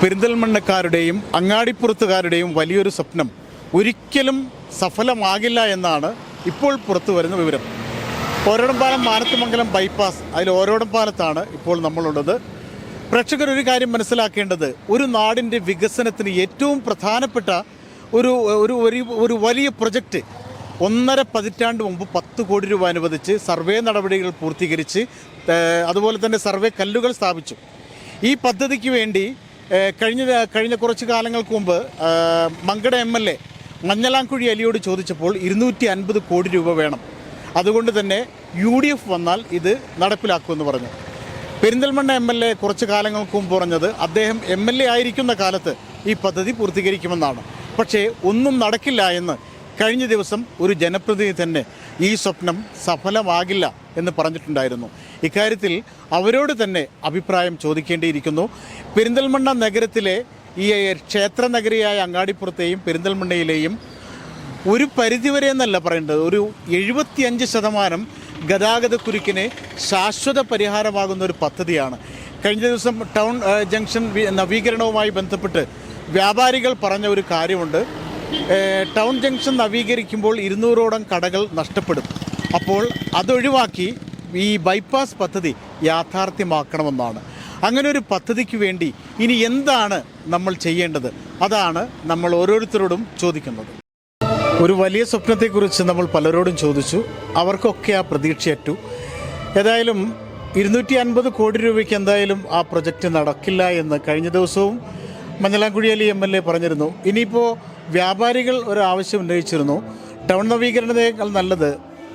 പെരിന്തൽമണ്ണക്കാരുടെയും അങ്ങാടിപ്പുറത്തുകാരുടെയും വലിയൊരു സ്വപ്നം ഒരിക്കലും സഫലമാകില്ല എന്നാണ് ഇപ്പോൾ പുറത്തു വരുന്ന വിവരം. ഓരോടംപാലം മാനത്തുമംഗലം ബൈപ്പാസ് അതിൽ ഓരോടംപാലത്താണ് ഇപ്പോൾ നമ്മളുള്ളത്. പ്രേക്ഷകർ ഒരു കാര്യം മനസ്സിലാക്കേണ്ടത് ഒരു നാടിന്റെ വികസനത്തിന് ഏറ്റവും പ്രധാനപ്പെട്ട ഒരു ഒരു ഒരു വലിയ പ്രൊജക്റ്റ് ഒന്നര പതിറ്റാണ്ട് മുമ്പ് പത്ത് കോടി രൂപ അനുവദിച്ച് സർവേ നടപടികൾ പൂർത്തീകരിച്ച് അതുപോലെ തന്നെ സർവേ കല്ലുകൾ സ്ഥാപിച്ചു. ഈ പദ്ധതിക്ക് വേണ്ടി കഴിഞ്ഞ കഴിഞ്ഞ കുറച്ച് കാലങ്ങൾക്ക് മുമ്പ് Mankada M L A Manjalamkuzhi അലിയോട് ചോദിച്ചപ്പോൾ ഇരുന്നൂറ്റി അൻപത് കോടി രൂപ വേണം. അതുകൊണ്ട് തന്നെ യു ഡി എഫ് വന്നാൽ ഇത് നടപ്പിലാക്കുമെന്ന് പറഞ്ഞു. പെരിന്തൽമണ്ണ എം എൽ എ കുറച്ച് കാലങ്ങൾക്ക് മുമ്പ് പറഞ്ഞത് അദ്ദേഹം എം എൽ എ ആയിരിക്കുന്ന കാലത്ത് ഈ പദ്ധതി പൂർത്തീകരിക്കുമെന്നാണ്. പക്ഷേ ഒന്നും നടക്കില്ല എന്ന് കഴിഞ്ഞ ദിവസം ഒരു ജനപ്രതിനിധി തന്നെ ഈ സ്വപ്നം സഫലമാകില്ല എന്ന് പറഞ്ഞിട്ടുണ്ടായിരുന്നു. ഇക്കാര്യത്തിൽ അവരോട് തന്നെ അഭിപ്രായം ചോദിക്കേണ്ടിയിരിക്കുന്നു. പെരിന്തൽമണ്ണ നഗരത്തിലെ ഈ ക്ഷേത്ര നഗരിയായ അങ്ങാടിപ്പുറത്തെയും പെരിന്തൽമണ്ണയിലെയും ഒരു പരിധിവരെ എന്നല്ല പറയേണ്ടത് ഒരു എഴുപത്തിയഞ്ച് ശതമാനം ഗതാഗത കുരുക്കിന് ശാശ്വത പരിഹാരമാകുന്ന ഒരു പദ്ധതിയാണ്. കഴിഞ്ഞ ദിവസം ടൗൺ ജംഗ്ഷൻ നവീകരണവുമായി ബന്ധപ്പെട്ട് വ്യാപാരികൾ പറഞ്ഞ ഒരു കാര്യമുണ്ട്. ടൗൺ ജംഗ്ഷൻ നവീകരിക്കുമ്പോൾ ഇരുന്നൂറോളം കടകൾ നഷ്ടപ്പെടും. അപ്പോൾ അതൊഴിവാക്കി ഈ ബൈപ്പാസ് പദ്ധതി യാഥാർത്ഥ്യമാക്കണമെന്നാണ്. അങ്ങനെ ഒരു പദ്ധതിക്ക് വേണ്ടി ഇനി എന്താണ് നമ്മൾ ചെയ്യേണ്ടത്? അതാണ് നമ്മൾ ഓരോരുത്തരോടും ചോദിക്കുന്നത്. ഒരു വലിയ സ്വപ്നത്തെക്കുറിച്ച് നമ്മൾ പലരോടും ചോദിച്ചു. അവർക്കൊക്കെ ആ പ്രതീക്ഷയറ്റു. ഏതായാലും ഇരുന്നൂറ്റി അൻപത് കോടി രൂപയ്ക്ക് എന്തായാലും ആ പ്രൊജക്റ്റ് നടക്കില്ല എന്ന് കഴിഞ്ഞ ദിവസവും Manjalamkuzhi Ali M L A പറഞ്ഞിരുന്നു. ഇനിയിപ്പോൾ വ്യാപാരികൾ ഒരു ആവശ്യം ഉന്നയിച്ചിരുന്നു. ടൗൺ നവീകരണത്തേക്കാൾ നല്ലത്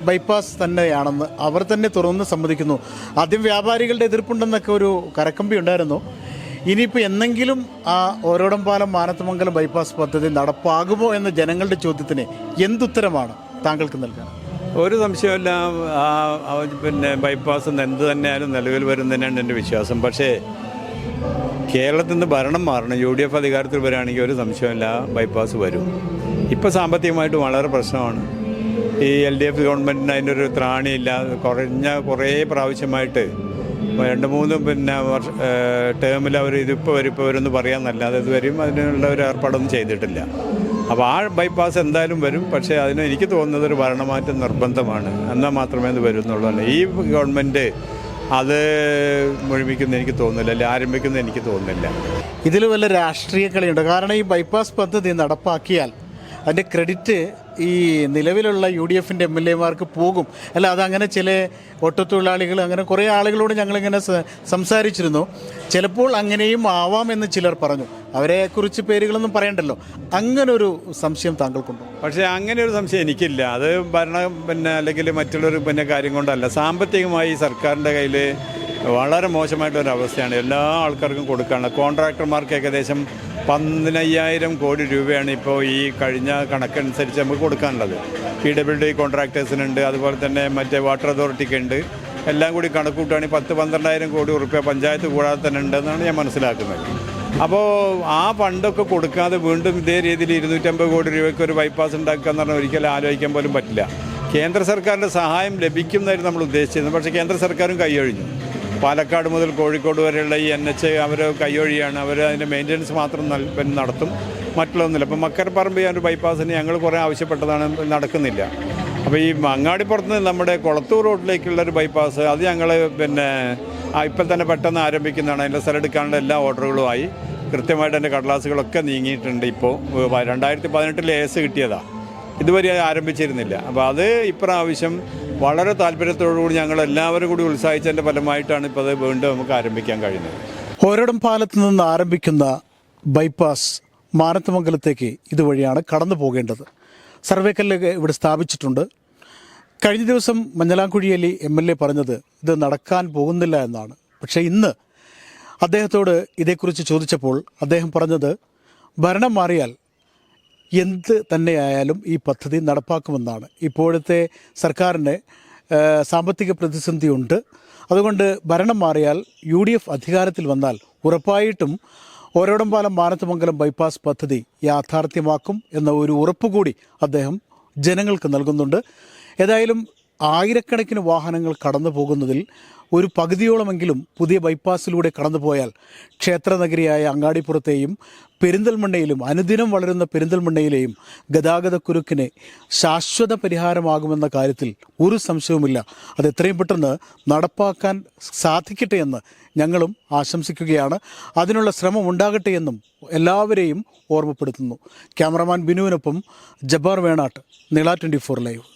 ബൈപ്പാസ് തന്നെയാണെന്ന് അവർ തന്നെ തുറന്ന് സമ്മതിക്കുന്നു. ആദ്യം വ്യാപാരികളുടെ എതിർപ്പുണ്ടെന്നൊക്കെ ഒരു കരക്കമ്പി ഉണ്ടായിരുന്നു. ഇനിയിപ്പോൾ എന്നെങ്കിലും ആ ഓരോടംപാലം മാനത്തമംഗലം ബൈപ്പാസ് പദ്ധതി നടപ്പാകുമോ എന്ന ജനങ്ങളുടെ ചോദ്യത്തിന് എന്തുത്തരമാണ് താങ്കൾക്ക് നൽകാൻ? ഒരു സംശയമില്ല ആ പിന്നെ ബൈപ്പാസ് എന്ത് തന്നെയായാലും നിലവിൽ വരുന്നതിനാണ് എന്റെ വിശ്വാസം. പക്ഷേ കേരളത്തിൽ നിന്ന് ഭരണം മാറണം യു ഡി എഫ് അധികാരത്തിൽ വരികയാണെങ്കിൽ ഒരു സംശയമില്ല ബൈപ്പാസ് വരും. ഇപ്പോൾ സാമ്പത്തികമായിട്ട് വളരെ പ്രശ്നമാണ്. ഈ എൽ ഡി എഫ് ഗവൺമെന്റിന് അതിന്റെ ഒരു ത്രാണിയില്ല കുറഞ്ഞ കുറേ പ്രാവശ്യമായിട്ട് രണ്ട് മൂന്ന് പിന്നെ വർഷ ടേമിൽ അവർ ഇതിപ്പോൾ വരും ഇപ്പോൾ വരുമെന്ന് പറയാമെന്നല്ലാതെ ഇതുവരെയും അതിനുള്ള ഒരു ഏർപ്പാടൊന്നും ചെയ്തിട്ടില്ല. അപ്പോൾ ആ ബൈപ്പാസ് എന്തായാലും വരും പക്ഷേ അതിന് എനിക്ക് തോന്നുന്നത് ഒരു ഭരണമാറ്റം നിർബന്ധമാണ്. എന്നാൽ മാത്രമേ അത് എന്നുള്ളതാണ് ഈ ഗവൺമെന്റ് അത് മുഴുമിക്കുന്ന എനിക്ക് തോന്നുന്നില്ല അല്ലെ ആരംഭിക്കുന്ന എനിക്ക് തോന്നുന്നില്ല. ഇതിൽ വല്ല രാഷ്ട്രീയ കളിയുണ്ട്? കാരണം ഈ ബൈപ്പാസ് പദ്ധതി നടപ്പാക്കിയാൽ അതിന്റെ ക്രെഡിറ്റ് ഈ നിലവിലുള്ള യു ഡി എഫിന്റെ എം എൽ എമാർക്ക് പോകും. അല്ല അതങ്ങനെ ചില ഒട്ടത്തൊഴിലാളികൾ അങ്ങനെ കുറേ ആളുകളോട് ഞങ്ങളിങ്ങനെ സംസാരിച്ചിരുന്നു. ചിലപ്പോൾ അങ്ങനെയും ആവാം എന്ന് ചിലർ പറഞ്ഞു. അവരെക്കുറിച്ച് പേരുകളൊന്നും പറയണ്ടല്ലോ. അങ്ങനൊരു സംശയം താങ്കൾക്കുണ്ടോ? പക്ഷേ അങ്ങനെ ഒരു സംശയം എനിക്കില്ല. അത് ഭരണം പിന്നെ അല്ലെങ്കിൽ മറ്റുള്ളൊരു പിന്നെ കാര്യം കൊണ്ടല്ല. സാമ്പത്തികമായി സർക്കാരിന്റെ കയ്യിൽ വളരെ മോശമായിട്ടൊരു അവസ്ഥയാണ് എല്ലാ ആൾക്കാർക്കും കൊടുക്കാനുള്ള കോൺട്രാക്ടർമാർക്ക് ഏകദേശം പതിനയ്യായിരം കോടി രൂപയാണ് ഇപ്പോൾ ഈ കഴിഞ്ഞ കണക്കനുസരിച്ച് നമുക്ക് കൊടുക്കാനുള്ളത്. പി ഡബ്ല്യു ഡി കോൺട്രാക്ടേഴ്സിനുണ്ട് അതുപോലെ തന്നെ മറ്റേ വാട്ടർ അതോറിറ്റിക്ക് ഉണ്ട് എല്ലാം കൂടി കണക്കൂട്ടുകയാണെങ്കിൽ പത്ത് പന്ത്രണ്ടായിരം കോടി ഉറുപ്പ്യ പഞ്ചായത്ത് കൂടാതെ തന്നെ ഉണ്ടെന്നാണ് ഞാൻ മനസ്സിലാക്കുന്നത്. അപ്പോൾ ആ ഫണ്ടൊക്കെ കൊടുക്കാതെ വീണ്ടും ഇതേ രീതിയിൽ ഇരുന്നൂറ്റമ്പത് കോടി രൂപയ്ക്ക് ഒരു ബൈപ്പാസ് ഉണ്ടാക്കുക എന്ന് പറഞ്ഞാൽ ഒരിക്കലും ആലോചിക്കാൻ പോലും പറ്റില്ല. കേന്ദ്ര സർക്കാരിന്റെ സഹായം ലഭിക്കുന്നതായിരുന്നു നമ്മൾ ഉദ്ദേശിച്ചിരുന്നത്. പക്ഷേ കേന്ദ്ര സർക്കാരും കൈയൊഴിഞ്ഞു പാലക്കാട് മുതൽ കോഴിക്കോട് വരെയുള്ള ഈ എൻ എച്ച് അവർ കൈയൊഴിയാണ്. അവർ അതിന്റെ മെയിന്റനൻസ് മാത്രം നടത്തും. മറ്റുള്ളതൊന്നുമില്ല. അപ്പം മക്കരപ്പറമ്പ് ഒരു ബൈപ്പാസിന് ഞങ്ങൾ കുറേ ആവശ്യപ്പെട്ടതാണ്. നടക്കുന്നില്ല. അപ്പോൾ ഈ മങ്ങാടിപ്പുറത്ത് നമ്മുടെ കൊളത്തൂർ റോഡിലേക്കുള്ള ഒരു ബൈപ്പാസ് അത് ഞങ്ങൾ പിന്നെ ഇപ്പം തന്നെ പെട്ടെന്ന് ആരംഭിക്കുന്നതാണ്. അതിന്റെ സ്ഥലം എടുക്കാനുള്ള എല്ലാ ഓർഡറുകളുമായി കൃത്യമായിട്ട് എന്റെ കടലാസുകളൊക്കെ നീങ്ങിയിട്ടുണ്ട് ഇപ്പോൾ. രണ്ടായിരത്തി പതിനെട്ടിൽ എസ് കിട്ടിയതാണ് ഇതുവരെ ആരംഭിച്ചിരുന്നില്ല. അപ്പോൾ അത് ഇപ്രാവശ്യം വളരെ താല്പര്യത്തോടുകൂടി ഞങ്ങൾ എല്ലാവരും കൂടി ഉത്സാഹിച്ചതിന്റെ ഫലമായിട്ടാണ് ഇപ്പോൾ അത് വീണ്ടും നമുക്ക് ആരംഭിക്കാൻ കഴിയുന്നത്. ഓരോടും പാലത്ത് നിന്ന് ആരംഭിക്കുന്ന ബൈപ്പാസ് മാനത്തമംഗലത്തേക്ക് ഇതുവഴിയാണ് കടന്നു പോകേണ്ടത്. സർവേക്കല്ല് ഇവിടെ സ്ഥാപിച്ചിട്ടുണ്ട്. കഴിഞ്ഞ ദിവസം മഞ്ഞലാംകുഴിയലി എം എൽ എ പറഞ്ഞത് ഇത് നടക്കാൻ പോകുന്നില്ല എന്നാണ്. പക്ഷേ ഇന്ന് അദ്ദേഹത്തോട് ഇതേക്കുറിച്ച് ചോദിച്ചപ്പോൾ അദ്ദേഹം പറഞ്ഞത് ഭരണം മാറിയാൽ എന്ത് തന്നെയായാലും ഈ പദ്ധതി നടപ്പാക്കുമെന്നാണ്. ഇപ്പോഴത്തെ സർക്കാരിന് സാമ്പത്തിക പ്രതിസന്ധിയുണ്ട് അതുകൊണ്ട് ഭരണം മാറിയാൽ യു ഡി എഫ് അധികാരത്തിൽ വന്നാൽ ഉറപ്പായിട്ടും ഓരോടംപാലം മാനത്തുമംഗലം ബൈപ്പാസ് പദ്ധതി യാഥാർത്ഥ്യമാക്കും എന്ന ഒരു ഉറപ്പ് കൂടി അദ്ദേഹം ജനങ്ങൾക്ക് നൽകുന്നുണ്ട്. ഏതായാലും ആയിരക്കണക്കിന് വാഹനങ്ങൾ കടന്നു പോകുന്നതിൽ ഒരു പകുതിയോളമെങ്കിലും പുതിയ ബൈപ്പാസിലൂടെ കടന്നുപോയാൽ ക്ഷേത്രനഗരിയായ അങ്ങാടിപ്പുറത്തെയും പെരിന്തൽമണ്ണയിലും അനുദിനം വളരുന്ന പെരിന്തൽമണ്ണയിലെയും ഗതാഗതക്കുരുക്കിന് ശാശ്വത പരിഹാരമാകുമെന്ന കാര്യത്തിൽ ഒരു സംശയവുമില്ല. അത് എത്രയും പെട്ടെന്ന് നടപ്പാക്കാൻ സാധിക്കട്ടെ എന്ന് ഞങ്ങളും ആശംസിക്കുകയാണ്. അതിനുള്ള ശ്രമം ഉണ്ടാകട്ടെ എന്നും എല്ലാവരെയും ഓർമ്മപ്പെടുത്തുന്നു. Cameraman ബിനുവിനൊപ്പം Jabbar Venattu Nila twenty four live.